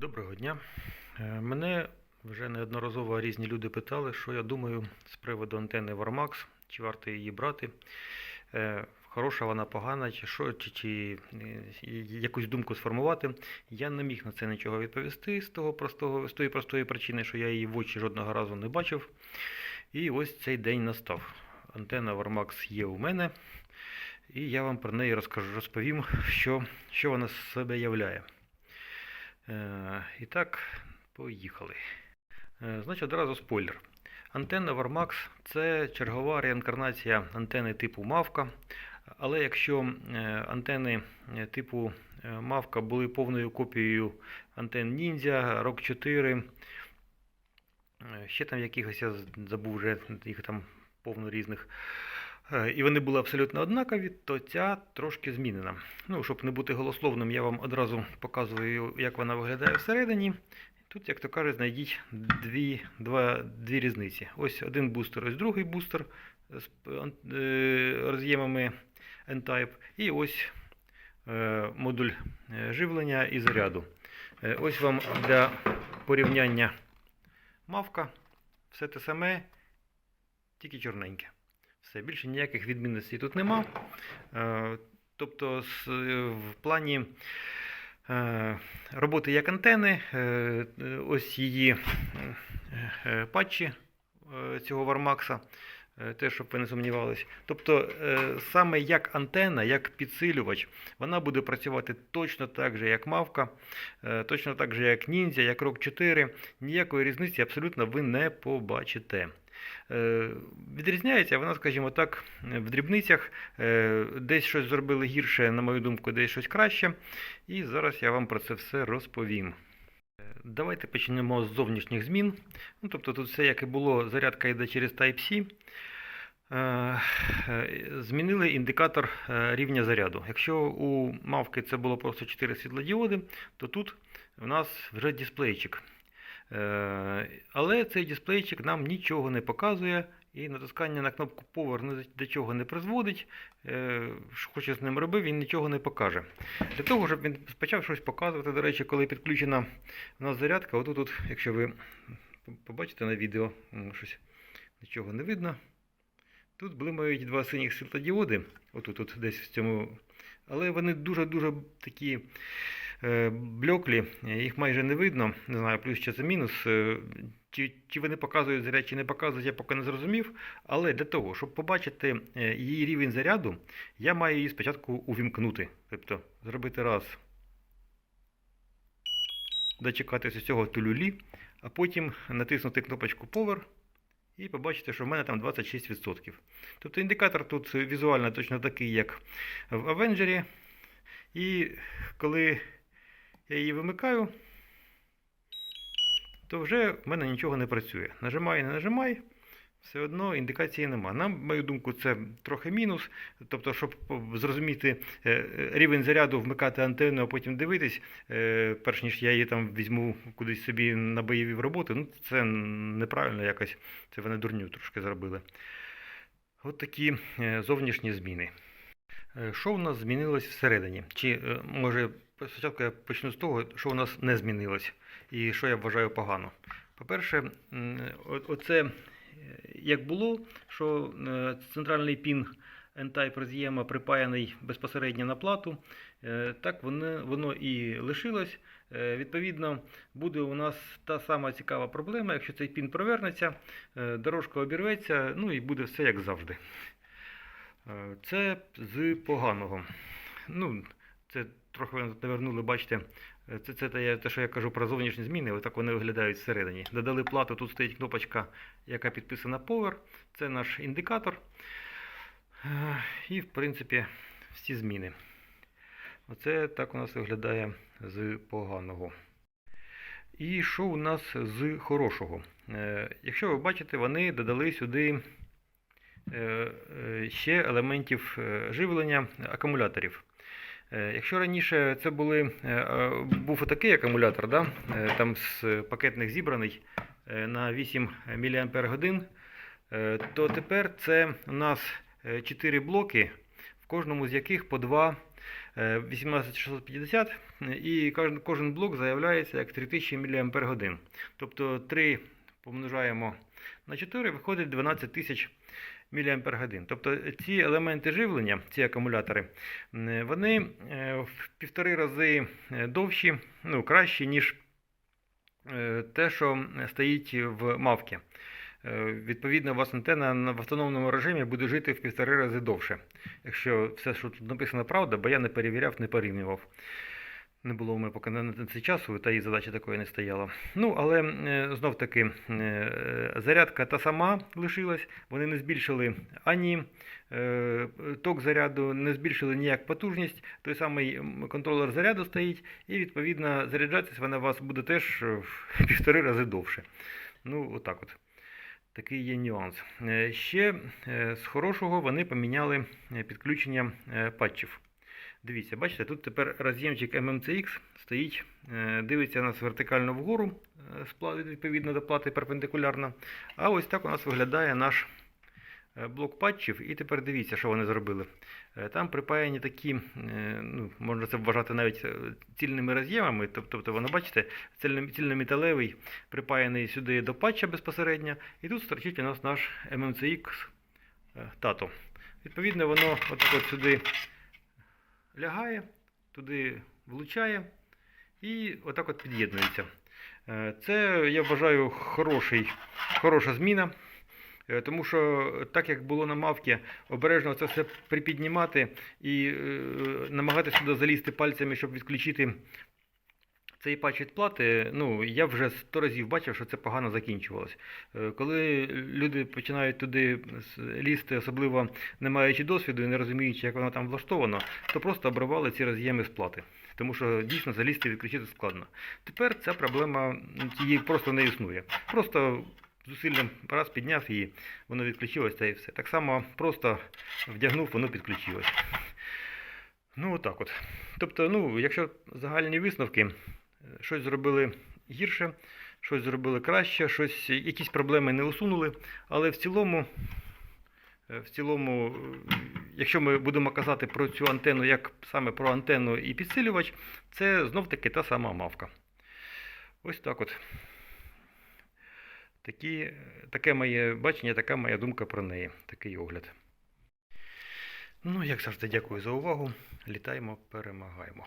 Доброго дня. Е, Мене вже неодноразово різні люди питали, що я думаю з приводу антени Warmax, чи варто її брати. Е, Хороша вона, погана, чи що, чи, чи е, якусь думку сформувати. Я не міг на це нічого відповісти з того простого, з тої простої причини, що я її в очі жодного разу не бачив. І ось цей день настав. Антена Warmax є у мене, і я вам про неї розкажу, розповім, що, що вона з себе являє. Е, І так, поїхали. Е, Значить, одразу спойлер. Антенна Warmax це чергова реінкарнація антени типу Мавка. Але якщо е, антени типу Мавка були повною копією антен Ninja, Rock 4, е, ще там якихось, я забув вже їх там повно різних. Е, І вони були абсолютно однакові, то ця трошки змінена. Ну, щоб не бути голословним, я вам одразу показую, як вона виглядає всередині. Тут, як то кажуть, знайдіть дві, два, дві різниці. Ось один бустер, ось другий бустер з е, роз'ємами N-Type. І ось е, модуль живлення і заряду. Ось вам для порівняння мавка. Все те саме, тільки чорненьке. Все, більше ніяких відмінностей тут нема. Е, Тобто, е, в плані е, роботи як антени, ось її патчі цього е, те, щоб ви не сумнівались. Тобто, саме як антена, як підсилювач, вона буде працювати точно так же, як Мавка, точно так же, як Ninja, як Rock 4. Ніякої різниці абсолютно ви не побачите. Е, Відрізняється вона, скажімо так, в дрібницях. Е, Десь щось зробили гірше, на мою думку, десь щось краще. І зараз я вам про це все розповім. Е, Давайте почнемо з зовнішніх змін. Ну, тобто тут все як і було, зарядка йде через Type-C. Змінили індикатор рівня заряду. Якщо у мавки це було просто 4 світлодіоди, то тут в нас вже дисплейчик. Е, Але цей дисплейчик нам нічого не показує, і натискання на кнопку Power до чого не призводить. Е, Що хоче з ним робив, він нічого не покаже. Для того, щоб він почав щось показувати, до речі, коли підключена у нас зарядка, отут, от, якщо ви побачите на відео, щось нічого не видно. Тут блимають два синіх світлодіоди, отут, тут десь в цьому. Але вони дуже-дуже такі е, блеклі, їх майже не видно. Не знаю, плюс чи це мінус. Е, Чи, чи вони показують заряд, чи не показують, я поки не зрозумів. Але для того, щоб побачити е, її рівень заряду, я маю її спочатку увімкнути. Тобто зробити раз, дочекатися цього тулюлі, а потім натиснути кнопочку Power і побачите, що в мене там 26%. Тобто індикатор тут візуально точно такий, як в Avenger. І коли я її вимикаю, то вже в мене нічого не працює. Нажимай, не нажимай, все одно індикації нема. На мою думку, це трохи мінус. Тобто, щоб зрозуміти е, е, рівень заряду, вмикати антенну, а потім дивитись, е, перш ніж я її там візьму кудись собі на бойові в роботу, ну це неправильно якось. Це вони дурню трошки зробили. От такі е, зовнішні зміни. Е, Що у нас змінилось всередині? Чи е, може спочатку я почну з того, що у нас не змінилось і що я вважаю погано. По-перше, оце е, як було, що центральний пін N-Type роз'єма припаяний безпосередньо на плату, так воно, воно і лишилось. Відповідно, буде у нас та сама цікава проблема, якщо цей пін провернеться, дорожка обірветься, ну і буде все як завжди. Е, Це з поганого. Ну, це трохи навернули, бачите, це, це те, те, що я кажу про зовнішні зміни, отак вони виглядають всередині. Додали плату, тут стоїть кнопочка, яка підписана Power. Це наш індикатор. Е, І, в принципі, всі зміни. Оце так у нас виглядає з поганого. І що у нас з хорошого? Е, Якщо ви бачите, вони додали сюди ще елементів е, живлення акумуляторів. Е, Якщо раніше це були, е, е, був такий акумулятор, да? е, там з пакетних зібраний е, на 8 мАч, е, то тепер це у нас 4 блоки, в кожному з яких по 2 е, 18650 е, і кожен, блок заявляється як 3000 мАч. Тобто 3 помножаємо на 4 виходить 12 тисяч мАч. Тобто ці елементи живлення, ці акумулятори, вони е, в півтори рази е, довші, ну, кращі, ніж е, те, що стоїть в мавці. Е, Відповідно, у вас антенна в автономному режимі буде жити в півтори рази довше. Якщо все, що тут написано, правда, бо я не перевіряв, не порівнював. Не було у мене поки на це часу, та і задача такої не стояла. Ну, але е, знов таки е, зарядка та сама лишилась. Вони не збільшили ані е, ток заряду, не збільшили ніяк потужність. Той самий контролер заряду стоїть, і відповідно заряджатись вона у вас буде теж в півтори рази довше. Ну, отак от. Такий є нюанс. Ще з хорошого вони поміняли підключення патчів. Дивіться, бачите, тут тепер роз'ємчик MMCX стоїть, е, дивиться нас вертикально вгору, е, відповідно до плати перпендикулярно. А ось так у нас виглядає наш е, блок патчів. І тепер дивіться, що вони зробили. Там припаяні такі, ну, можна це вважати навіть цільними роз'ємами. Тоб- Тобто, воно, бачите, цільнометалевий припаяний сюди до патча безпосередньо. І тут стерчить у нас наш MMCX тато. Відповідно, воно отак от сюди лягає, туди влучає і отак от під'єднується. Е, Це, я вважаю, хороший, хороша зміна. Е, Тому що, так як було на мавці, обережно це все припіднімати і е, намагатися сюди залізти пальцями, щоб відключити цей патч від плати, ну, я вже сто разів бачив, що це погано закінчувалось. Е, Коли люди починають туди лізти, особливо не маючи досвіду і не розуміючи, як воно там влаштовано, то просто обривали ці роз'єми з плати. Тому що дійсно залізти і відключити складно. Тепер ця проблема її просто не існує. Просто зусиллям раз підняв і воно відключилось та і все. Так само просто вдягнув, воно підключилось. Ну, отак от. Тобто, ну, якщо загальні висновки, щось зробили гірше, щось зробили краще, щось, якісь проблеми не усунули, але в цілому, е, в цілому, е, якщо ми будемо казати про цю антенну як саме про антенну і підсилювач, це знов таки та сама мавка. Ось так от. Такі, таке моє бачення, така моя думка про неї, такий огляд. Ну, як завжди, дякую за увагу. Літаємо, перемагаємо.